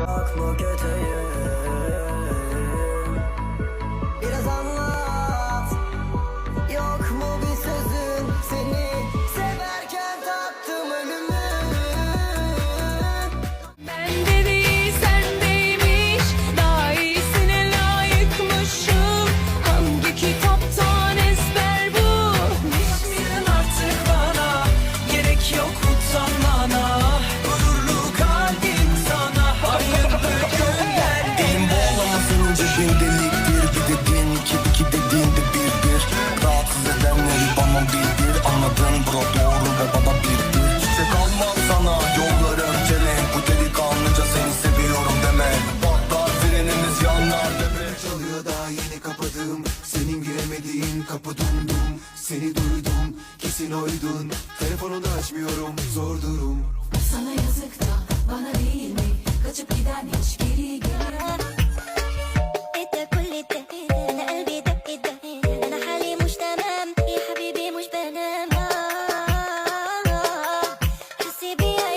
Çakmak eteğim Biraz anlat. Yok mu bir sözün? Seni severken tattım ölümü. Ben de değil sendeymiş Daha iyisine layıkmışım. Düğümler çalıyor daha yeni kapadığım Senin giremediğin kapı dumdum Seni duydum kesin oydun. Telefonu da açmıyorum zor durum. Sana yazık da bana değil mi? Kaçıp giden hiç geri gelir Baby